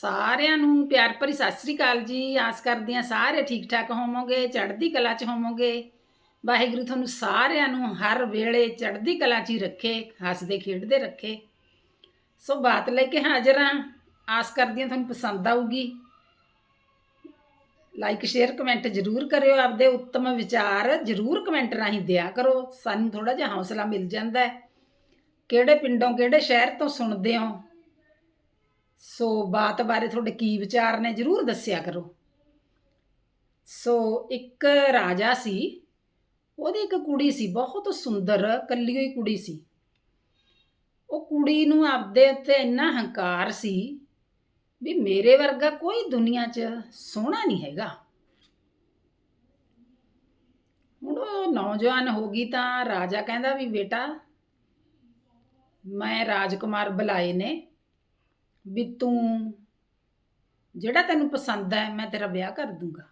ਸਾਰਿਆਂ ਨੂੰ ਪਿਆਰ ਭਰੀ ਸਤਿ ਸ੍ਰੀ ਅਕਾਲ ਜੀ। ਆਸ ਕਰਦੀ ਹਾਂ ਸਾਰੇ ਠੀਕ ਠਾਕ ਹੋਵੋਗੇ, ਚੜ੍ਹਦੀ ਕਲਾ 'ਚ ਹੋਵੋਗੇ। ਵਾਹਿਗੁਰੂ ਤੁਹਾਨੂੰ ਸਾਰਿਆਂ ਨੂੰ ਹਰ ਵੇਲੇ ਚੜ੍ਹਦੀ ਕਲਾ 'ਚ ਹੀ ਰੱਖੇ, ਹੱਸਦੇ, ਖੇਡਦੇ ਰੱਖੇ। ਸੋ ਬਾਤ ਲੈ ਕੇ ਹਾਜ਼ਰ ਹਾਂ। ਆਸ ਕਰਦੀ ਹਾਂ ਤੁਹਾਨੂੰ ਪਸੰਦ ਆਊਗੀ। ਲਾਈਕ ਸ਼ੇਅਰ ਕਮੈਂਟ ਜ਼ਰੂਰ ਕਰਿਓ। ਆਪਦੇ ਉੱਤਮ ਵਿਚਾਰ ਜ਼ਰੂਰ ਕਮੈਂਟ ਰਾਹੀਂ ਦਿਆ ਕਰੋ। ਸਾਨੂੰ ਥੋੜਾ ਜਿਹਾ ਹੌਸਲਾ ਮਿਲ ਜਾਂਦਾ ਹੈ। ਕਿਹੜੇ ਪਿੰਡੋਂ, ਕਿਹੜੇ ਸ਼ਹਿਰ ਤੋਂ ਸੁਣਦੇ ਹੋ? ਸੋ ਬਾਤ ਬਾਰੇ ਤੁਹਾਡੇ ਕੀ ਵਿਚਾਰ ਨੇ ਜਰੂਰ ਦੱਸਿਆ ਕਰੋ। ਸੋ ਇੱਕ ਰਾਜਾ ਸੀ, ਉਹਦੀ ਇੱਕ ਕੁੜੀ ਸੀ, ਬਹੁਤ ਸੁੰਦਰ, ਕੱਲੀ ਹੋਈ ਕੁੜੀ ਸੀ। ਉਹ ਕੁੜੀ ਨੂੰ ਆਪਦੇ ਉੱਤੇ ਇੰਨਾ ਹੰਕਾਰ ਸੀ ਵੀ ਮੇਰੇ ਵਰਗਾ ਕੋਈ ਦੁਨੀਆ 'ਚ ਸੋਹਣਾ ਨਹੀਂ ਹੈਗਾ। ਹੁਣ ਉਹ ਨੌਜਵਾਨ ਹੋ ਗਈ ਤਾਂ ਰਾਜਾ ਕਹਿੰਦਾ ਵੀ ਬੇਟਾ, ਮੈਂ ਰਾਜਕੁਮਾਰ ਬੁਲਾਏ ਨੇ ਵੀ ਤੂੰ ਜਿਹੜਾ ਤੈਨੂੰ ਪਸੰਦ ਹੈ, ਮੈਂ ਤੇਰਾ ਵਿਆਹ ਕਰ ਦੂੰਗਾ।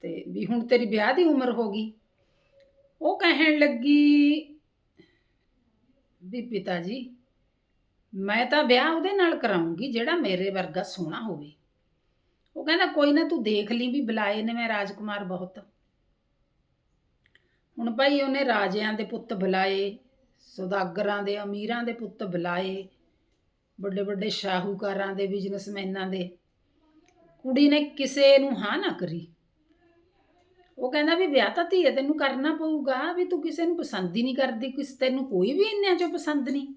ਤੇ ਵੀ ਹੁਣ ਤੇਰੀ ਵਿਆਹ ਦੀ ਉਮਰ ਹੋ ਗਈ। ਉਹ ਕਹਿਣ ਲੱਗੀ, ਵੀ ਪਿਤਾ ਜੀ ਮੈਂ ਤਾਂ ਵਿਆਹ ਉਹਦੇ ਨਾਲ ਕਰਾਉਂਗੀ, ਜਿਹੜਾ ਮੇਰੇ ਵਰਗਾ ਸੋਹਣਾ ਹੋਵੇ। ਉਹ ਕਹਿੰਦਾ, ਕੋਈ ਨਾ ਤੂੰ ਦੇਖ ਲਈ ਵੀ ਬੁਲਾਏ ਨੇ ਮੈਂ ਰਾਜਕੁਮਾਰ ਬਹੁਤ। ਹੁਣ ਭਾਈ ਉਹਨੇ ਰਾਜਿਆਂ ਦੇ ਪੁੱਤ ਬੁਲਾਏ, ਸੁਦਾਗਰਾਂ ਦੇ ਅਮੀਰਾਂ ਦੇ ਪੁੱਤ ਬੁਲਾਏ ਵੱਡੇ ਵੱਡੇ ਸ਼ਾਹੂਕਾਰਾਂ ਦੇ ਬਿਜ਼ਨਸਮੈਨਾਂ ਦੇ। ਕੁੜੀ ਨੇ ਕਿਸੇ ਨੂੰ ਹਾਂ ਨਾ ਕਰੀ। ਉਹ ਕਹਿੰਦਾ ਵੀ ਵਿਆਹ ਤਾਂ ਧੀਏ ਤੈਨੂੰ ਕਰਨਾ ਪਊਗਾ, ਵੀ ਤੂੰ ਕਿਸੇ ਨੂੰ ਪਸੰਦ ਹੀ ਨਹੀਂ ਕਰਦੀ, ਕਿਸ ਤੈਨੂੰ ਕੋਈ ਵੀ ਇੰਨਿਆਂ ਚੋਂ ਪਸੰਦ ਨਹੀਂ।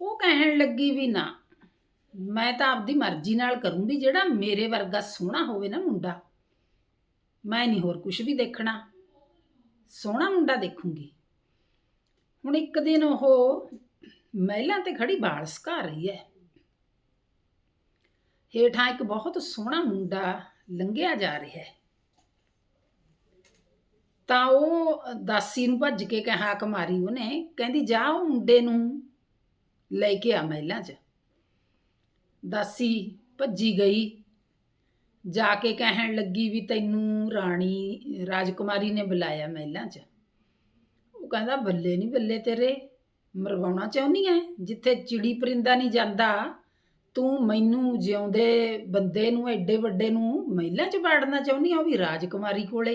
ਉਹ ਕਹਿਣ ਲੱਗੀ ਵੀ ਨਾ, ਮੈਂ ਤਾਂ ਆਪਦੀ ਮਰਜ਼ੀ ਨਾਲ ਕਰੂੰ ਵੀ ਜਿਹੜਾ ਮੇਰੇ ਵਰਗਾ ਸੋਹਣਾ ਹੋਵੇ ਨਾ ਮੁੰਡਾ। ਮੈਂ ਨਹੀਂ ਹੋਰ ਕੁਝ ਵੀ ਦੇਖਣਾ। ਸੋਹਣਾ ਮੁੰਡਾ ਦੇਖੂੰਗੀ। ਹੁਣ ਇੱਕ ਦਿਨ ਉਹ ਮਹਿਲਾਂ ਤੇ ਖੜੀ ਬਾਲ ਸੁਕਾ ਰਹੀ ਹੈ ਹੇਠਾਂ ਇੱਕ ਬਹੁਤ ਸੋਹਣਾ ਮੁੰਡਾ ਲੰਘਿਆ ਜਾ ਰਿਹਾ ਹੈ ਤਾਂ ਉਹ ਦਾਸੀ ਨੂੰ ਭੱਜ ਕੇ ਕਹਿ ਮਾਰੀ ਉਹਨੇ, ਕਹਿੰਦੀ, ਜਾ ਉਹ ਮੁੰਡੇ ਨੂੰ ਲੈ ਕੇ ਆ ਮਹਿਲਾਂ 'ਚ। ਦਾਸੀ ਭੱਜੀ ਗਈ। ਜਾ ਕੇ ਕਹਿਣ ਲੱਗੀ ਵੀ ਤੈਨੂੰ ਰਾਣੀ, ਰਾਜਕੁਮਾਰੀ ਨੇ ਬੁਲਾਇਆ ਮਹਿਲਾਂ 'ਚ। ਉਹ ਕਹਿੰਦਾ, ਬੱਲੇ ਨਹੀਂ ਬੱਲੇ ਤੇਰੇ ਮਰਵਾਉਣਾ ਚਾਹੁੰਦੀ ਐ? ਜਿੱਥੇ ਚਿੜੀ ਪਰਿੰਦਾ ਨਹੀਂ ਜਾਂਦਾ, ਤੂੰ ਮੈਨੂੰ ਜਿਉਂਦੇ ਬੰਦੇ ਨੂੰ, ਐਡੇ ਵੱਡੇ ਨੂੰ ਮਹਿਲਾ 'ਚ ਬਾੜਨਾ ਚਾਹੁੰਦੀ ਆ ਉਹ ਵੀ ਰਾਜਕੁਮਾਰੀ ਕੋਲੇ?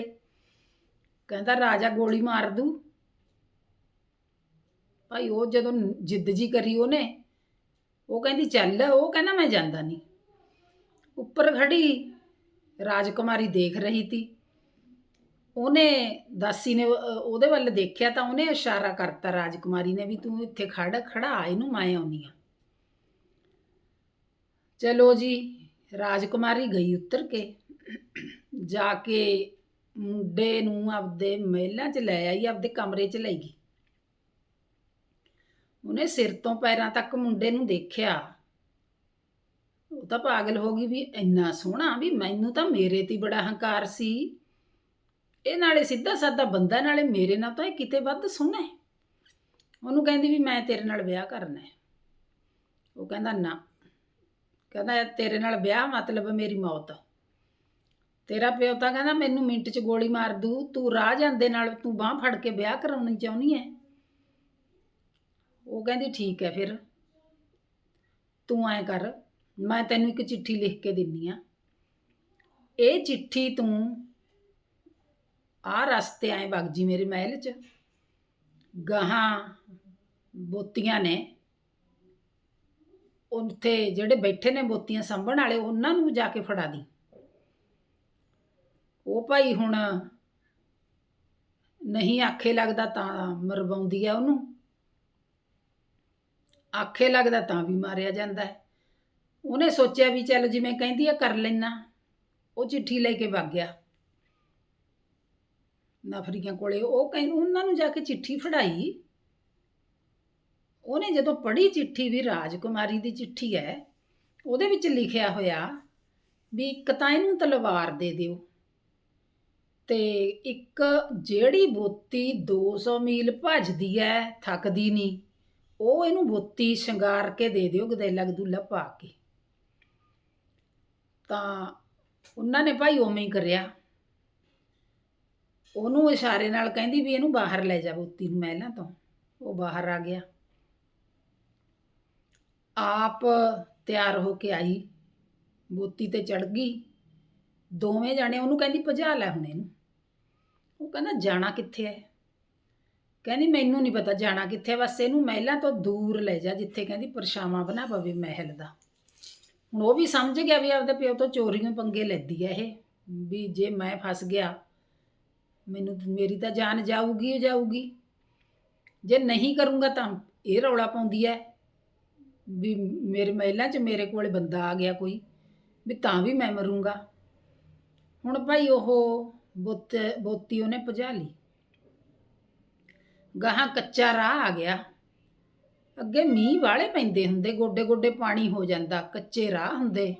ਕਹਿੰਦਾ ਰਾਜਾ ਗੋਲੀ ਮਾਰ ਦੂ। ਭਾਈ ਉਹ ਜਦੋਂ ਜਿੱਦ ਜੀ ਕਰੀ ਉਹਨੇ, ਉਹ ਕਹਿੰਦੀ ਚੱਲ, ਉਹ ਕਹਿੰਦਾ ਮੈਂ ਜਾਂਦਾ ਨਹੀਂ। ਉੱਪਰ ਖੜੀ ਰਾਜਕੁਮਾਰੀ ਦੇਖ ਰਹੀ ਤੀ। ਉਹਨੇ ਦਾਸੀ ਨੇ ਉਹਦੇ ਵੱਲ ਦੇਖਿਆ ਤਾਂ ਉਹਨੇ ਇਸ਼ਾਰਾ ਕਰਤਾ ਰਾਜਕੁਮਾਰੀ ਨੇ ਵੀ ਤੂੰ ਇੱਥੇ ਖੜ, ਖੜਾ, ਇਹਨੂੰ ਮੈਂ ਆਉਣੀ ਆ। ਚਲੋ ਜੀ, ਰਾਜਕੁਮਾਰੀ ਗਈ ਉੱਤਰ ਕੇ। ਜਾ ਕੇ ਮੁੰਡੇ ਨੂੰ ਆਪਦੇ ਮਹਿਲਾਂ 'ਚ ਲੈ ਆਈ, ਆਪਦੇ ਕਮਰੇ 'ਚ ਲੈ ਗਈ। ਉਹਨੇ ਸਿਰ ਤੋਂ ਪੈਰਾਂ ਤੱਕ ਮੁੰਡੇ ਨੂੰ ਦੇਖਿਆ। ਉਹ ਤਾਂ ਪਾਗਲ ਹੋ ਗਈ ਵੀ ਇੰਨਾ ਸੋਹਣਾ ਵੀ ਮੈਨੂੰ ਤਾਂ ਮੇਰੇ ਤੇ ਬੜਾ ਹੰਕਾਰ ਸੀ। ਇਹ ਨਾਲੇ ਸਿੱਧਾ ਸਾਦਾ ਬੰਦਾ, ਨਾਲੇ ਮੇਰੇ ਨਾਲ ਤਾਂ ਇਹ ਕਿਤੇ ਵੱਧ ਸੋਹਣਾ ਹੈ। ਉਹਨੂੰ ਕਹਿੰਦੀ ਵੀ ਮੈਂ ਤੇਰੇ ਨਾਲ ਵਿਆਹ ਕਰਨਾ ਹੈ। ਉਹ ਕਹਿੰਦਾ, ਨਾ। ਕਹਿੰਦਾ, ਤੇਰੇ ਨਾਲ ਵਿਆਹ ਮਤਲਬ ਮੇਰੀ ਮੌਤ। ਤੇਰਾ ਪਿਓ ਤਾਂ ਕਹਿੰਦਾ, ਮੈਨੂੰ ਮਿੰਟ 'ਚ ਗੋਲੀ ਮਾਰ ਦੂ। ਤੂੰ ਰਾਹ ਜਾਂਦੇ ਨਾਲ ਤੂੰ ਬਾਹ ਫੜ ਕੇ ਵਿਆਹ ਕਰਾਉਣੀ ਚਾਹੁੰਦੀ ਹੈ। ਉਹ ਕਹਿੰਦੀ, ਠੀਕ ਹੈ ਫਿਰ। ਤੂੰ ਐਂ ਕਰ। ਮੈਂ ਤੈਨੂੰ ਇੱਕ ਚਿੱਠੀ ਲਿਖ ਕੇ ਦਿੰਨੀ ਆ। ਇਹ ਚਿੱਠੀ ਤੂੰ ਆ ਰਸਤੇ ਆਏ ਵਗ ਜੀ ਮੇਰੇ ਮਹਿਲ 'ਚ। ਗਾਹਾਂ ਬੋਤੀਆਂ ਨੇ। ਉੱਥੇ ਜਿਹੜੇ ਬੈਠੇ ਨੇ ਬੋਤੀਆਂ ਸੰਭਣ ਵਾਲੇ, ਉਹਨਾਂ ਨੂੰ ਜਾ ਕੇ ਫੜਾ ਦੀ। ਉਹ ਭਾਈ ਹੁਣ ਨਹੀਂ ਆਖੇ ਲੱਗਦਾ ਤਾਂ ਮਰਵਾਉਂਦੀ ਆ ਉਹਨੂੰ। ਆਖੇ ਲੱਗਦਾ ਤਾਂ ਵੀ ਮਾਰਿਆ ਜਾਂਦਾ ਹੈ। ਉਹਨੇ ਸੋਚਿਆ ਵੀ ਚੱਲ ਜਿਵੇਂ ਕਹਿੰਦੀ ਆ, ਕਰ ਲੈਣਾ ਉਹ ਚਿੱਠੀ ਲੈ ਕੇ ਵਗ ਗਿਆ। ਨਫਰੀਆਂ ਕੋਲੇ, ਉਹ ਕਹਿੰ, ਉਹਨਾਂ ਨੂੰ ਜਾ ਕੇ ਚਿੱਠੀ ਫੜਾਈ। ਉਹਨੇ ਜਦੋਂ ਪੜ੍ਹੀ ਚਿੱਠੀ ਵੀ ਰਾਜਕੁਮਾਰੀ ਦੀ ਚਿੱਠੀ ਹੈ, ਉਹਦੇ ਵਿੱਚ ਲਿਖਿਆ ਹੋਇਆ ਵੀ ਇੱਕ ਤਾਂ ਇਹਨੂੰ ਤਲਵਾਰ ਦੇ ਦਿਓ ਤੇ ਇੱਕ ਜਿਹੜੀ ਬੋਤੀ 200 ਮੀਲ ਭੱਜਦੀ ਹੈ, ਥੱਕਦੀ ਨਹੀਂ, ਉਹ ਇਹਨੂੰ ਬੋਤੀ ਸ਼ਿੰਗਾਰ ਕੇ ਦੇ ਦਿਓ ਗਦੈਲਾ ਗਦੂਲਾ ਪਾ ਕੇ। ਤਾਂ ਉਹਨਾਂ ਨੇ ਭਾਈ ਉਵੇਂ ਹੀ ਕਰਿਆ। ਉਹਨੂੰ ਇਸ਼ਾਰੇ ਨਾਲ ਕਹਿੰਦੀ ਵੀ ਇਹਨੂੰ ਬਾਹਰ ਲੈ ਜਾ ਬੋਤੀ ਨੂੰ ਮਹਿਲਾਂ ਤੋਂ। ਉਹ ਬਾਹਰ ਆ ਗਿਆ। ਆਪ ਤਿਆਰ ਹੋ ਕੇ ਆਈ। ਬੋਤੀ ਤੇ ਚੜ ਗਈ। ਦੋਵੇਂ ਜਾਣੇ ਉਹਨੂੰ ਕਹਿੰਦੀ, ਭਜਾ ਲੈ ਹੁਣ ਇਹਨੂੰ। ਉਹ ਕਹਿੰਦਾ, ਜਾਣਾ ਕਿੱਥੇ ਹੈ ਕਹਿੰਦੀ, ਮੈਨੂੰ ਨਹੀਂ ਪਤਾ ਜਾਣਾ ਕਿੱਥੇ ਬਸ ਇਹਨੂੰ ਮਹਿਲਾਂ ਤੋਂ ਦੂਰ ਲੈ ਜਾ, ਜਿੱਥੇ ਕਹਿੰਦੀ ਪਰਛਾਵਾਂ ਬਣਾ ਪਵੇ ਮਹਿਲ ਦਾ। ਹੁਣ ਉਹ ਵੀ ਸਮਝ ਗਿਆ ਵੀ ਆਪਦੇ ਪਿਓ ਤੋਂ ਚੋਰੀਆਂ ਪੰਗੇ ਲੈਂਦੀ ਹੈ ਇਹ, ਵੀ ਜੇ ਮੈਂ ਫਸ ਗਿਆ ਮੈਨੂੰ ਮੇਰੀ ਤਾਂ ਜਾਨ ਜਾਊਗੀ ਹੀ ਜਾਊਗੀ। ਜੇ ਨਹੀਂ ਕਰੂੰਗਾ ਤਾਂ ਇਹ ਰੌਲਾ ਪਾਉਂਦੀ ਹੈ ਵੀ ਮੇਰੇ ਮਹਿਲਾਂ 'ਚ ਮੇਰੇ ਕੋਲ ਬੰਦਾ ਆ ਗਿਆ ਕੋਈ, ਵੀ ਤਾਂ ਵੀ ਮੈਂ ਮਰੂੰਗਾ। ਹੁਣ ਭਾਈ ਉਹ ਬੁੱਤ, ਬੋਤੀ ਉਹਨੇ ਭਜਾ ਲਈ। ਗਾਹਾਂ ਕੱਚਾ ਰਾਹ ਆ ਗਿਆ। ਅੱਗੇ ਮੀਂਹ ਵਾਲੇ ਪੈਂਦੇ ਹੁੰਦੇ ਗੋਡੇ ਗੋਡੇ ਪਾਣੀ ਹੋ ਜਾਂਦਾ, ਕੱਚੇ ਰਾਹ ਹੁੰਦੇ।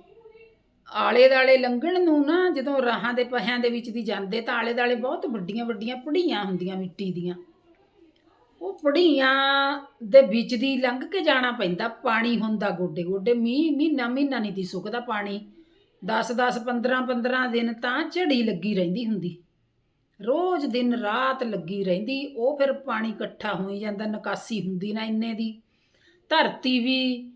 ਆਲੇ ਦਾਲੇ ਲੰਘਣ ਨੂੰ ਨਾ ਜਦੋਂ ਰਾਹਾਂ ਦੇ ਪਹਿਆਂ ਦੇ ਵਿੱਚ ਦੀ ਜਾਂਦੇ ਤਾਂ ਆਲੇ ਦਾਲੇ ਬਹੁਤ ਵੱਡੀਆਂ ਵੱਡੀਆਂ ਪੜੀਆਂ ਹੁੰਦੀਆਂ ਮਿੱਟੀ ਦੀਆਂ। ਉਹ ਪੜੀਆਂ ਦੇ ਵਿੱਚ ਦੀ ਲੰਘ ਕੇ ਜਾਣਾ ਪੈਂਦਾ, ਪਾਣੀ ਹੁੰਦਾ ਗੋਡੇ ਗੋਡੇ ਮੀਂਹ ਮਹੀਨਾ ਮਹੀਨਾ ਨਹੀਂ ਦੀ ਸੁੱਕਦਾ ਪਾਣੀ। 10 10 15 15 ਦਿਨ ਤਾਂ ਝੜੀ ਲੱਗੀ ਰਹਿੰਦੀ ਹੁੰਦੀ। ਰੋਜ਼ ਦਿਨ ਰਾਤ ਲੱਗੀ ਰਹਿੰਦੀ, ਉਹ ਫਿਰ ਪਾਣੀ ਇਕੱਠਾ ਹੋਈ ਜਾਂਦਾ, ਨਿਕਾਸੀ ਹੁੰਦੀ ਨਾ ਇੰਨੇ ਦੀ। ਧਰਤੀ ਵੀ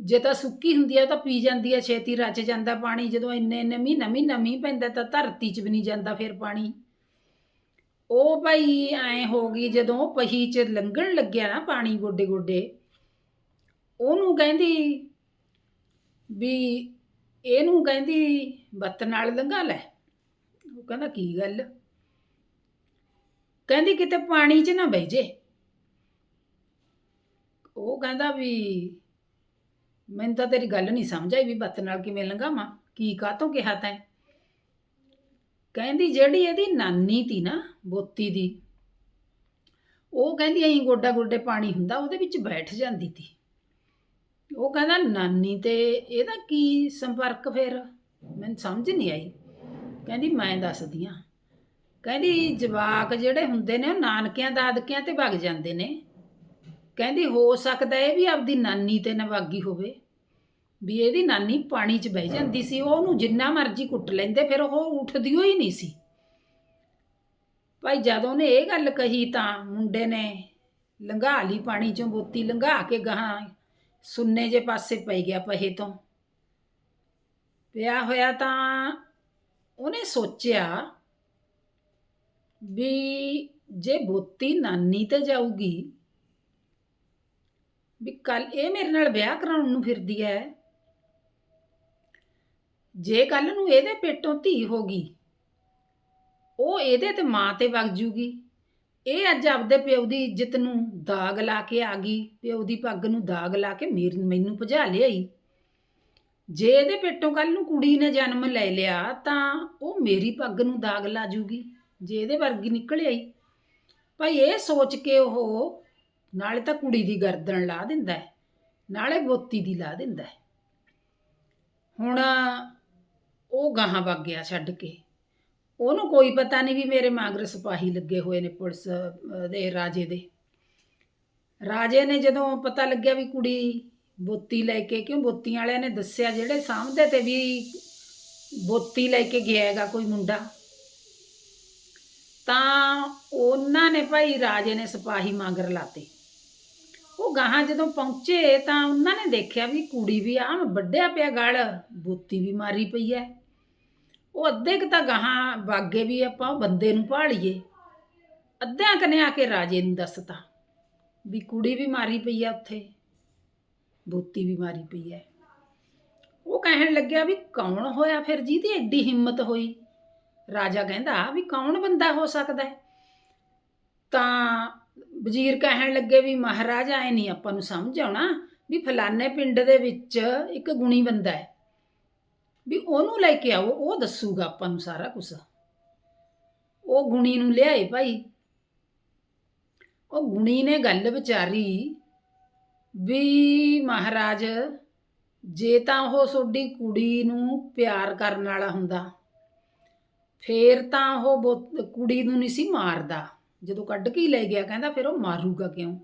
ਜੇ ਤਾਂ ਸੁੱਕੀ ਹੁੰਦੀ ਹੈ ਤਾਂ ਪੀ ਜਾਂਦੀ ਆ, ਛੇਤੀ ਰਚ ਜਾਂਦਾ ਪਾਣੀ, ਜਦੋਂ ਇੰਨੇ ਇੰਨੇ ਮਹੀਨਾ ਮਹੀਨਾ ਮੀਂਹ ਪੈਂਦਾ ਤਾਂ ਧਰਤੀ 'ਚ ਵੀ ਨਹੀਂ ਜਾਂਦਾ ਫਿਰ ਪਾਣੀ। ਉਹ ਭਾਈ ਐ ਹੋ ਗਈ ਜਦੋਂ ਪਹੀ 'ਚ ਲੰਘਣ ਲੱਗਿਆ ਨਾ ਪਾਣੀ ਗੋਡੇ ਗੋਡੇ, ਉਹਨੂੰ ਕਹਿੰਦੀ ਵੀ ਇਹਨੂੰ ਕਹਿੰਦੀ, ਬੱਤ ਨਾਲ ਲੰਘਾ ਲੈ। ਉਹ ਕਹਿੰਦਾ, ਕੀ ਗੱਲ? ਕਹਿੰਦੀ, ਕਿਤੇ ਪਾਣੀ 'ਚ ਨਾ ਬਹਿ ਜੇ। ਉਹ ਕਹਿੰਦਾ ਵੀ ਮੈਨੂੰ ਤਾਂ ਤੇਰੀ ਗੱਲ ਨਹੀਂ ਸਮਝ ਆਈ ਵੀ ਬੱਤ ਨਾਲ ਕਿਵੇਂ ਲੰਘਾਵਾਂ? ਕੀ ਕਾਤੋਂ ਕਿਹਾ ਤੈਂ? ਕਹਿੰਦੀ ਜਿਹੜੀ ਇਹਦੀ ਨਾਨੀ ਤੀ ਨਾ, ਬੋਤੀ ਦੀ, ਉਹ ਕਹਿੰਦੀ ਐਂ ਗੋਡਾ ਗੋਡੇ ਪਾਣੀ ਹੁੰਦਾ, ਉਹਦੇ ਵਿੱਚ ਬੈਠ ਜਾਂਦੀ ਤੀ। ਉਹ ਕਹਿੰਦਾ ਨਾਨੀ ਤੇ ਇਹਦਾ ਕੀ ਸੰਪਰਕ ਫਿਰ? ਮੈਨੂੰ ਸਮਝ ਨਹੀਂ ਆਈ। ਕਹਿੰਦੀ ਮੈਂ ਦੱਸਦੀ ਆ। ਕਹਿੰਦੀ ਜਵਾਕ ਜਿਹੜੇ ਹੁੰਦੇ ਨੇ, ਉਹ ਨਾਨਕਿਆਂ, ਦਾਦਕਿਆਂ ਤੇ ਵਗ ਜਾਂਦੇ ਨੇ। ਕਹਿੰਦੀ ਹੋ ਸਕਦਾ ਇਹ ਵੀ ਆਪਦੀ ਨਾਨੀ ਤੇ ਨਾ ਨਵਾਗੀ ਹੋਵੇ। ਵੀ ਇਹਦੀ ਨਾਨੀ ਪਾਣੀ 'ਚ ਬਹਿ ਜਾਂਦੀ ਸੀ, ਉਹਨੂੰ ਜਿੰਨਾ ਮਰਜ਼ੀ ਕੁੱਟ ਲੈਂਦੇ, ਫਿਰ ਉਹ ਉੱਠਦੀ ਹੋਈ ਨਹੀਂ ਸੀ। ਭਾਈ ਜਦੋਂ ਉਹਨੇ ਇਹ ਗੱਲ ਕਹੀ ਤਾਂ ਮੁੰਡੇ ਨੇ ਲੰਘਾ ਲਈ ਪਾਣੀ 'ਚੋਂ ਬੋਤੀ, ਲੰਘਾ ਕੇ ਗਾਹਾਂ ਸੁੰਨੇ ਜੇ ਪਾਸੇ ਪਈ ਗਿਆ ਪਹੇ ਤੋਂ। ਪਿਆ ਹੋਇਆ ਤਾਂ ਉਹਨੇ ਸੋਚਿਆ ਵੀ ਜੇ ਬੋਤੀ ਨਾਨੀ ਤੇ ਜਾਊਗੀ, ਵੀ ਕੱਲ ਇਹ ਮੇਰੇ ਨਾਲ ਵਿਆਹ ਕਰਾਉਣ ਨੂੰ ਫਿਰਦੀ ਹੈ ਜੇ ਕੱਲ ਨੂੰ ਇਹਦੇ ਪੇਟੋਂ ਧੀ ਹੋ ਗਈ, ਉਹ ਇਹਦੇ ਤੇ ਮਾਂ ਤੇ ਵਗ ਜੂਗੀ। ਇਹ ਅੱਜ ਆਪਦੇ ਪਿਓ ਦੀ ਇੱਜ਼ਤ ਨੂੰ ਦਾਗ ਲਾ ਕੇ ਆ ਗਈ, ਪਿਓ ਦੀ ਪੱਗ ਨੂੰ ਦਾਗ ਲਾ ਕੇ ਮੇਰ ਮੈਨੂੰ ਭਜਾ ਲਿਆਈ। ਜੇ ਇਹਦੇ ਪੇਟੋਂ ਕੱਲ ਨੂੰ ਕੁੜੀ ਨੇ ਜਨਮ ਲੈ ਲਿਆ, ਤਾਂ ਉਹ ਮੇਰੀ ਪੱਗ ਨੂੰ ਦਾਗ ਲਾ ਜੂਗੀ, ਜੇ ਇਹਦੇ ਵਰਗੀ ਨਿਕਲ ਆਈ। ਭਾਈ ਇਹ ਸੋਚ ਕੇ ਉਹ ਨਾਲੇ ਤਾਂ ਕੁੜੀ ਦੀ ਗਰਦਨ ਲਾ ਦਿੰਦਾ ਹੈ, ਨਾਲੇ ਬੋਤੀ ਦੀ ਲਾ ਦਿੰਦਾ ਹੈ। ਹੁਣ ਉਹ ਗਾਹਾਂ ਵਗ ਗਿਆ ਛੱਡ ਕੇ। ਉਹਨੂੰ ਕੋਈ ਪਤਾ ਨਹੀਂ ਵੀ ਮੇਰੇ ਮਾਗਰ ਸਿਪਾਹੀ ਲੱਗੇ ਹੋਏ ਨੇ ਪੁਲਿਸ ਦੇ ਰਾਜੇ ਦੇ। ਰਾਜੇ ਨੇ ਜਦੋਂ ਪਤਾ ਲੱਗਿਆ ਵੀ ਕੁੜੀ ਬੋਤੀ ਲੈ ਕੇ, ਕਿਉਂ ਬੋਤੀਆਂ ਵਾਲਿਆਂ ਨੇ ਦੱਸਿਆ ਜਿਹੜੇ ਸਾਹਮਣੇ ਤੇ ਵੀ ਬੋਤੀ ਲੈ ਕੇ ਗਿਆ ਹੈਗਾ ਕੋਈ ਮੁੰਡਾ, ਤਾਂ ਉਹਨਾਂ ਨੇ ਭਾਈ ਰਾਜੇ ਨੇ ਸਿਪਾਹੀ ਮਾਂਗਰ ਲਾਤੇ। ਉਹ ਗਾਹਾਂ ਜਦੋਂ ਪਹੁੰਚੇ ਤਾਂ ਉਹਨਾਂ ਨੇ ਦੇਖਿਆ ਵੀ ਕੁੜੀ ਵੀ ਆਮ ਵੱਡਿਆ ਪਿਆ ਗਲ, ਬੋਤੀ ਵੀ ਮਾਰੀ ਪਈ ਹੈ। ਉਹ ਅੱਧੇ ਕੁ ਤਾਂ ਗਾਹਾਂ ਬਾਗੇ ਵੀ ਆਪਾਂ ਉਹ ਬੰਦੇ ਨੂੰ ਭਾਲੀਏ। ਅੱਧਿਆਂ ਕਨੇ ਆ ਕੇ ਰਾਜੇ ਨੂੰ ਦੱਸਤਾ ਵੀ ਕੁੜੀ ਵੀ ਮਾਰੀ ਪਈ ਆ ਉੱਥੇ ਬੋਤੀ ਵੀ ਮਾਰੀ ਪਈ ਐ। ਉਹ ਕਹਿਣ ਲੱਗਿਆ ਵੀ ਕੌਣ ਹੋਇਆ ਫਿਰ ਜਿਹਦੀ ਐਡੀ ਹਿੰਮਤ ਹੋਈ? ਰਾਜਾ ਕਹਿੰਦਾ ਵੀ ਕੌਣ ਬੰਦਾ ਹੋ ਸਕਦਾ ਹੈ ਤਾਂ ਵਜ਼ੀਰ ਕਹਿਣ ਲੱਗੇ ਵੀ ਮਹਾਰਾਜਾ, ਐ ਨਹੀਂ ਆਪਾਂ ਨੂੰ ਸਮਝ ਆਉਣਾ ਵੀ ਫਲਾਣੇ ਪਿੰਡ ਦੇ ਵਿੱਚ ਇੱਕ ਗੁਣੀ ਬੰਦਾ ਹੈ ਵੀ ਉਹਨੂੰ ਲੈ ਕੇ ਆਓ, ਉਹ ਦੱਸੂਗਾ ਆਪਾਂ ਨੂੰ ਸਾਰਾ ਕੁਝ ਉਹ ਗੁਣੀ ਨੂੰ ਲਿਆਏ ਭਾਈ। ਉਹ ਗੁਣੀ ਨੇ ਗੱਲ ਵਿਚਾਰੀ ਵੀ ਮਹਾਰਾਜ, ਜੇ ਤਾਂ ਉਹ ਤੁਹਾਡੀ ਕੁੜੀ ਨੂੰ ਪਿਆਰ ਕਰਨ ਵਾਲਾ ਹੁੰਦਾ, ਫੇਰ ਤਾਂ ਉਹ ਬੋ- ਕੁੜੀ ਨੂੰ ਨਹੀਂ ਸੀ ਮਾਰਦਾ। ਜਦੋਂ ਕੱਢ ਕੇ ਹੀ ਲੈ ਗਿਆ, ਕਹਿੰਦਾ ਫਿਰ ਉਹ ਮਾਰੂਗਾ ਕਿਉਂ?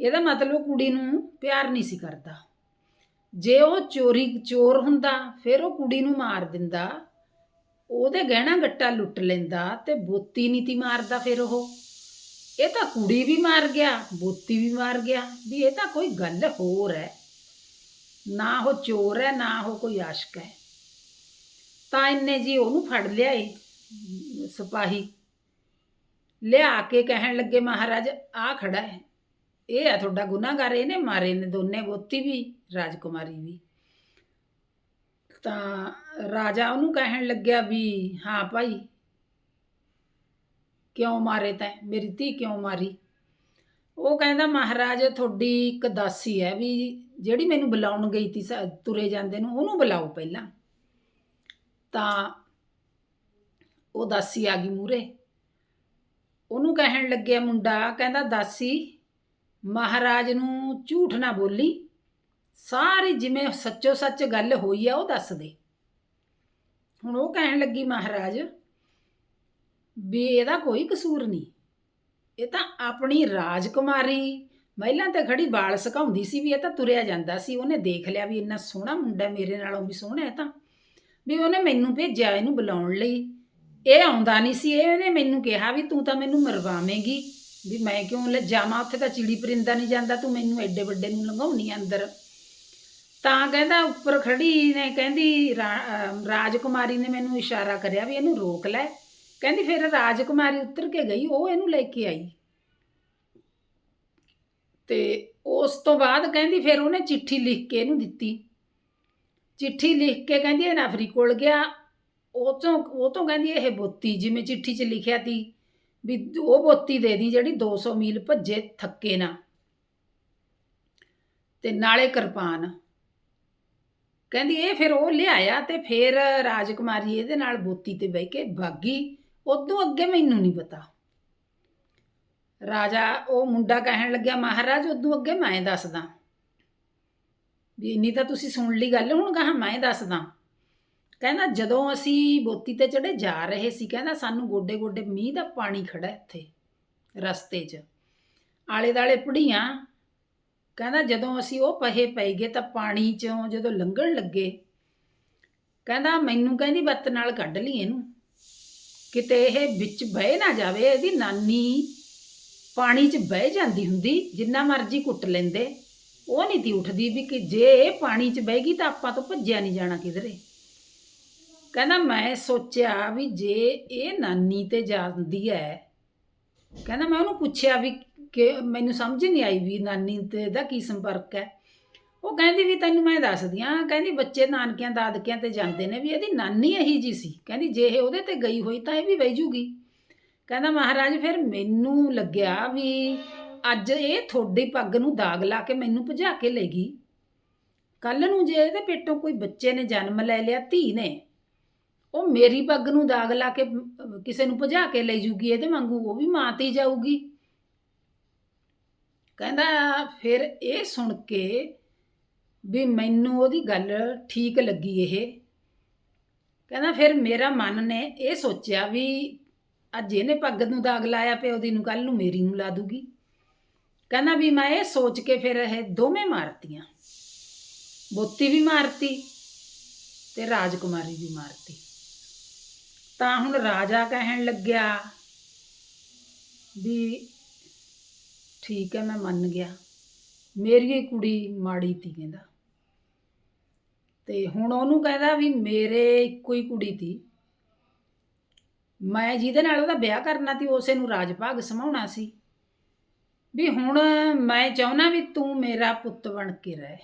ਇਹਦਾ ਮਤਲਬ ਕੁੜੀ ਨੂੰ ਪਿਆਰ ਨਹੀਂ ਸੀ ਕਰਦਾ। ਜੇ ਉਹ ਚੋਰੀ, ਚੋਰ ਹੁੰਦਾ, ਫਿਰ ਉਹ ਕੁੜੀ ਨੂੰ ਮਾਰ ਦਿੰਦਾ। ਉਹਦੇ ਗਹਿਣਾ ਗੱਟਾ ਲੁੱਟ ਲੈਂਦਾ ਤੇ ਬੋਤੀ ਨਹੀਂ ਤੀ ਮਾਰਦਾ ਫਿਰ ਉਹ। ਇਹ ਤਾਂ ਕੁੜੀ ਵੀ ਮਾਰ ਗਿਆ, ਬੋਤੀ ਵੀ ਮਾਰ ਗਿਆ, ਵੀ ਇਹ ਤਾਂ ਕੋਈ ਗੱਲ ਹੋਰ ਹੈ। ਨਾ ਉਹ ਚੋਰ ਹੈ, ਨਾ ਉਹ ਕੋਈ ਆਸ਼ਕ ਹੈ। ਤਾਂ ਇਹਨੇ ਜੀ ਉਹਨੂੰ ਫੜ ਲਿਆਏ, ਸਿਪਾਹੀ। ਲਿਆ ਕੇ ਕਹਿਣ ਲੱਗੇ, ਮਹਾਰਾਜ ਆ ਖੜਾ ਹੈ। ਇਹ ਹੈ, ਤੁਹਾਡਾ ਗੁਨਾਹਗਾਰ, ਇਹਨੇ ਮਾਰੇ ਨੇ ਦੋਨੇ ਗੋਤੀ ਵੀ, ਰਾਜਕੁਮਾਰੀ ਵੀ। ਤਾਂ ਰਾਜਾ ਉਹਨੂੰ ਕਹਿਣ ਲੱਗਿਆ ਵੀ, ਹਾਂ ਭਾਈ, ਕਿਉਂ ਮਾਰੇ ਤੈਂ? ਮੇਰੀ ਧੀ ਕਿਉਂ ਮਾਰੀ? ਉਹ ਕਹਿੰਦਾ, ਮਹਾਰਾਜ, ਤੁਹਾਡੀ ਇੱਕ ਦਾਸੀ ਹੈ ਵੀ ਜਿਹੜੀ ਮੈਨੂੰ ਬੁਲਾਉਣ ਗਈ ਤੀ ਸ- ਤੁਰੇ ਜਾਂਦੇ ਨੂੰ, ਉਹਨੂੰ ਬੁਲਾਓ ਪਹਿਲਾਂ। ਤਾਂ ਉਹ ਦਾਸੀ ਆ ਗਈ ਮੂਰੇ ਉਹਨੂੰ ਕਹਿਣ ਲੱਗਿਆ ਮੁੰਡਾ, ਕਹਿੰਦਾ, ਦਾਸੀ ਮਹਾਰਾਜ ਨੂੰ ਝੂਠ ਨਾ ਬੋਲੀ। ਸਾਰੀ ਜਿਵੇਂ ਸੱਚੋ ਸੱਚ ਗੱਲ ਹੋਈ ਆ, ਉਹ ਦੱਸ ਦੇ। ਹੁਣ ਉਹ ਕਹਿਣ ਲੱਗੀ ਮਹਾਰਾਜ ਵੀ ਇਹਦਾ ਕੋਈ ਕਸੂਰ ਨਹੀਂ। ਇਹ ਤਾਂ ਆਪਣੀ ਰਾਜਕੁਮਾਰੀ, ਮਹਿਲਾਂ ਤੇ ਖੜੀ ਬਾਲ ਸੁਕਾਉਂਦੀ ਸੀ ਵੀ ਇਹ ਤਾਂ ਤੁਰਿਆ ਜਾਂਦਾ ਸੀ। ਉਹਨੇ ਦੇਖ ਲਿਆ ਵੀ ਇੰਨਾ ਸੋਹਣਾ ਮੁੰਡਾ ਮੇਰੇ ਨਾਲੋਂ ਵੀ ਸੋਹਣਾ ਹੈ ਤਾਂ। ਵੀ ਉਹਨੇ ਮੈਨੂੰ ਭੇਜਿਆ ਇਹਨੂੰ ਬੁਲਾਉਣ ਲਈ। ਇਹ ਆਉਂਦਾ ਨਹੀਂ ਸੀ। ਇਹਨੇ ਮੈਨੂੰ ਕਿਹਾ ਵੀ ਤੂੰ ਤਾਂ ਮੈਨੂੰ ਮਰਵਾਵੇਂਗੀ। ਵੀ ਮੈਂ ਕਿਉਂ ਲੈ ਜਾਵਾਂ? ਉੱਥੇ ਤਾਂ ਚਿੜੀ ਪਰਿੰਦਾ ਨਹੀਂ ਜਾਂਦਾ, ਤੂੰ ਮੈਨੂੰ ਐਡੇ ਵੱਡੇ ਨੂੰ ਲੰਘਾਉਣੀ ਅੰਦਰ। ਤਾਂ ਕਹਿੰਦਾ, ਉੱਪਰ ਖੜੀ ਨੇ, ਕਹਿੰਦੀ ਰਾਜਕੁਮਾਰੀ ਨੇ ਮੈਨੂੰ ਇਸ਼ਾਰਾ ਕਰਿਆ ਵੀ ਇਹਨੂੰ ਰੋਕ ਲੈ। ਕਹਿੰਦੀ, ਫਿਰ ਰਾਜਕੁਮਾਰੀ ਉੱਤਰ ਕੇ ਗਈ, ਉਹ ਇਹਨੂੰ ਲੈ ਕੇ ਆਈ। ਤੇ ਉਸ ਤੋਂ ਬਾਅਦ ਕਹਿੰਦੀ, ਫਿਰ ਉਹਨੇ ਚਿੱਠੀ ਲਿਖ ਕੇ ਇਹਨੂੰ ਦਿੱਤੀ। ਚਿੱਠੀ ਲਿਖ ਕੇ ਕਹਿੰਦੀ, ਇਹ ਨਾਫਰੀ ਕੋਲ ਗਿਆ। ਉਹ ਤੋਂ ਉਹ ਤੋਂ ਕਹਿੰਦੀ, ਇਹ ਬੋਤੀ, ਜਿਵੇਂ ਚਿੱਠੀ 'ਚ ਲਿਖਿਆ ਤੀ। ਵੀ ਉਹ ਬੋਤੀ ਦੇ ਦੀ ਜਿਹੜੀ 200 ਮੀਲ ਭੱਜੇ ਥੱਕੇ ਨਾ। ਤੇ ਨਾਲੇ ਕਿਰਪਾਨ। ਕਹਿੰਦੀ ਇਹ ਫਿਰ ਉਹ ਲਿਆਇਆ ਤੇ ਫਿਰ ਰਾਜਕੁਮਾਰੀ ਇਹਦੇ ਨਾਲ ਬੋਤੀ ਤੇ ਬਹਿ ਕੇ ਭਾਗੀ। ਉਦੋਂ ਅੱਗੇ ਮੈਨੂੰ ਨਹੀਂ ਪਤਾ। ਰਾਜਾ, ਉਹ ਮੁੰਡਾ ਕਹਿਣ ਲੱਗਿਆ, ਮਹਾਰਾਜ, ਉਦੋਂ ਅੱਗੇ ਮੈਂ ਦੱਸਦਾ। ਵੀ ਇੰਨੀ ਤਾਂ ਤੁਸੀਂ ਸੁਣ ਲਈ ਗੱਲ, ਹੁਣ ਕਹਾ ਮੈਂ ਦੱਸਦਾ। ਕਹਿੰਦਾ ਜਦੋਂ ਅਸੀਂ ਬੋਤੀ ਤੇ ਚੜੇ ਜਾ ਰਹੇ ਸੀ, ਕਹਿੰਦਾ ਸਾਨੂੰ ਗੋਡੇ ਗੋਡੇ ਮੀਂਹ ਦਾ ਪਾਣੀ ਖੜਾ ਇੱਥੇ ਰਸਤੇ 'ਚ। ਆਲੇ ਦਾਲੇ ਪੜੀਆਂ ਕਹਿੰਦਾ ਜਦੋਂ ਅਸੀਂ ਉਹ ਪਹੇ ਪੈ ਗਏ ਤਾਂ ਪਾਣੀ 'ਚੋਂ ਜਦੋਂ ਲੰਘਣ ਲੱਗੇ, ਕਹਿੰਦਾ ਮੈਨੂੰ ਕਹਿੰਦੀ ਬੱਤ ਨਾਲ ਕੱਢ ਲਈ ਇਹਨੂੰ। ਕਿਤੇ ਇਹ ਵਿੱਚ ਬਹਿ ਨਾ ਜਾਵੇ, ਇਹਦੀ ਨਾਨੀ ਪਾਣੀ 'ਚ ਬਹਿ ਜਾਂਦੀ ਹੁੰਦੀ, ਜਿੰਨਾ ਮਰਜ਼ੀ ਕੁੱਟ ਲੈਂਦੇ। ਉਹ ਨਹੀਂ ਤੀ ਉੱਠਦੀ ਵੀ ਕਿ ਜੇ ਇਹ ਪਾਣੀ 'ਚ ਬਹਿ ਗਈ ਤਾਂ ਆਪਾਂ ਤੋਂ ਭੱਜਿਆ ਨਹੀਂ ਜਾਣਾ ਕਿਧਰੇ। ਕਹਿੰਦਾ ਮੈਂ ਸੋਚਿਆ ਵੀ ਜੇ ਇਹ ਨਾਨੀ ਤੇ ਜਾਂਦੀ ਹੈ ਕਹਿੰਦਾ ਮੈਂ ਉਹਨੂੰ ਪੁੱਛਿਆ ਵੀ ਕਿ ਮੈਨੂੰ ਸਮਝ ਨਹੀਂ ਆਈ ਵੀ ਨਾਨੀ ਤੇ ਇਹਦਾ ਕੀ ਸੰਪਰਕ ਹੈ ਉਹ ਕਹਿੰਦੀ ਵੀ ਤੈਨੂੰ ਮੈਂ ਦੱਸਦੀ ਆ, ਕਹਿੰਦੀ ਬੱਚੇ ਨਾਨਕਿਆਂ ਦਾਦਕਿਆਂ ਤੇ ਜਾਂਦੇ ਨੇ ਵੀ ਇਹਦੀ ਨਾਨੀ ਇਹੀ ਜੀ ਸੀ, ਕਹਿੰਦੀ ਜੇ ਇਹ ਉਹਦੇ ਤੇ ਗਈ ਹੋਈ ਤਾਂ ਇਹ ਵੀ ਵਹਿ ਜੂਗੀ। ਕਹਿੰਦਾ ਮਹਾਰਾਜ ਫਿਰ ਮੈਨੂੰ ਲੱਗਿਆ ਵੀ ਅੱਜ ਇਹ ਤੁਹਾਡੀ ਪੱਗ ਨੂੰ ਦਾਗ ਲਾ ਕੇ ਮੈਨੂੰ ਭਜਾ ਕੇ ਲੈ ਗਈ। ਕੱਲ ਨੂੰ ਜੇ ਇਹਦੇ ਪੇਟੋਂ ਕੋਈ ਬੱਚੇ ਨੇ ਜਨਮ ਲੈ ਲਿਆ, ਧੀ ਨੇ ਉਹ ਮੇਰੀ ਪੱਗ ਨੂੰ ਦਾਗ ਲਾ ਕੇ ਕਿਸੇ ਨੂੰ ਭਜਾ ਕੇ ਲੈ ਜੂਗੀ, ਇਹਦੇ ਵਾਂਗੂ ਉਹ ਵੀ ਮਾਂ ਤੇ ਜਾਊਗੀ। ਕਹਿੰਦਾ, ਫਿਰ ਇਹ ਸੁਣ ਕੇ ਵੀ ਮੈਨੂੰ ਉਹਦੀ ਗੱਲ ਠੀਕ ਲੱਗੀ ਇਹ। ਕਹਿੰਦਾ, ਫਿਰ ਮੇਰਾ ਮਨ ਨੇ ਇਹ ਸੋਚਿਆ ਵੀ ਅੱਜ ਇਹਨੇ ਪੱਗ ਨੂੰ ਦਾਗ ਲਾਇਆ ਪਿਓ ਉਹਦੀ ਨੂੰ ਕੱਲ ਨੂੰ ਮੇਰੀ ਨੂੰ ਲਾ ਦੂਗੀ। ਕਹਿੰਦਾ ਵੀ ਮੈਂ ਇਹ ਸੋਚ ਕੇ ਫਿਰ ਇਹ ਦੋਵੇਂ ਮਾਰਤੀਆਂ। ਬੋਤੀ ਵੀ ਮਾਰਤੀ ਤੇ ਰਾਜਕੁਮਾਰੀ ਵੀ ਮਾਰਤੀ। ਤਾਂ ਹੁਣ ਰਾਜਾ ਕਹਿਣ ਲੱਗਿਆ ਵੀ ਠੀਕ ਹੈ, ਮੈਂ ਮੰਨ ਗਿਆ। ਮੇਰੀ ਕੁੜੀ ਮਾੜੀ ਤੀ ਕਹਿੰਦਾ। ਤੇ ਹੁਣ ਉਹਨੂੰ ਕਹਿੰਦਾ ਵੀ ਮੇਰੇ ਇੱਕੋ ਹੀ ਕੁੜੀ ਤੀ। ਮੈਂ ਜਿਹਦੇ ਨਾਲ ਉਹਦਾ ਵਿਆਹ ਕਰਨਾ ਤੀ, ਉਸੇ ਨੂੰ ਰਾਜ ਭਾਗ ਸਮਾਉਣਾ ਸੀ। ਵੀ ਹੁਣ ਮੈਂ ਚਾਹੁੰਦਾ ਵੀ ਤੂੰ ਮੇਰਾ ਪੁੱਤ ਬਣ ਕੇ ਰਹਿ।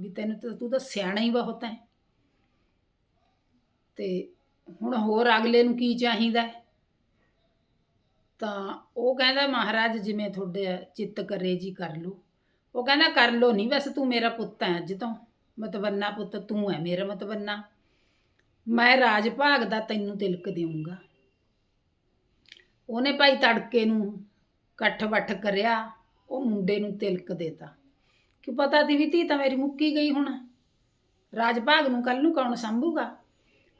ਵੀ ਤੈਨੂੰ ਤਾਂ ਤੂੰ ਤਾਂ ਸਿਆਣਾ ਹੀ ਬਹੁਤ ਹੈ। ਤੇ ਹੁਣ ਹੋਰ ਅਗਲੇ ਨੂੰ ਕੀ ਚਾਹੀਦਾ ਤਾਂ ਉਹ ਕਹਿੰਦਾ, ਮਹਾਰਾਜ, ਜਿਵੇਂ ਤੁਹਾਡੇ ਚਿੱਤ ਕਰੇ ਜੀ ਕਰ ਲਓ। ਉਹ ਕਹਿੰਦਾ, ਕਰ ਲਓ ਨਹੀਂ ਬਸ ਤੂੰ ਮੇਰਾ ਪੁੱਤ ਹੈ ਅੱਜ ਤੋਂ। ਮਤਵੰਨਾ ਪੁੱਤ, ਤੂੰ ਹੈ ਮੇਰਾ ਮਤਵੰਨਾ। ਮੈਂ ਰਾਜ ਭਾਗ ਦਾ ਤੈਨੂੰ ਤਿਲਕ ਦੇਵਾਂਗਾ ਉਹਨੇ ਭਾਈ ਤੜਕੇ ਨੂੰ ਇਕੱਠ ਵੱਠ ਕਰਿਆ, ਉਹ ਮੁੰਡੇ ਨੂੰ ਤਿਲਕ ਦੇਤਾ। ਕਿ ਪਤਾ ਤੀ ਵੀ ਧੀ ਤਾਂ ਮੇਰੀ ਮੁੱਕੀ ਗਈ ਹੁਣ। ਰਾਜ ਭਾਗ ਨੂੰ ਕੱਲ ਨੂੰ ਕੌਣ ਸੰਭੂਗਾ?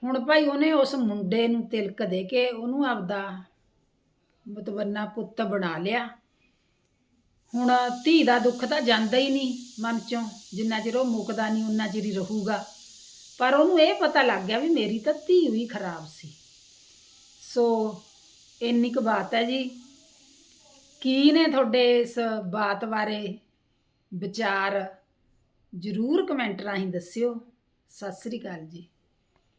ਹੁਣ ਭਾਈ ਉਹਨੇ ਉਸ ਮੁੰਡੇ ਨੂੰ ਤਿਲਕ ਦੇ ਕੇ ਉਹਨੂੰ ਆਪਦਾ ਮਤਵੰਨਾ ਪੁੱਤ ਬਣਾ ਲਿਆ। ਹੁਣ ਧੀ ਦਾ ਦੁੱਖ ਤਾਂ ਜਾਂਦਾ ਹੀ ਨਹੀਂ ਮਨ ਚੋਂ, ਜਿੰਨਾ ਚਿਰ ਉਹ ਮੁੱਕਦਾ ਨਹੀਂ ਉਨਾ ਚਿਰ ਹੀ ਰਹੂਗਾ। ਪਰ ਉਹਨੂੰ ਇਹ ਪਤਾ ਲੱਗ ਗਿਆ ਵੀ ਮੇਰੀ ਤਾਂ ਧੀ ਵੀ ਖਰਾਬ ਸੀ। ਸੋ ਇੰਨੀ ਕੁ ਬਾਤ ਹੈ ਜੀ। ਕੀ ਨੇ ਤੁਹਾਡੇ ਇਸ ਬਾਤ ਬਾਰੇ ਵਿਚਾਰ? ਜਰੂਰ ਕਮੈਂਟ ਰਾਹੀਂ ਦੱਸਿਓ। ਸਤਿ ਸ੍ਰੀ ਅਕਾਲ ਜੀ।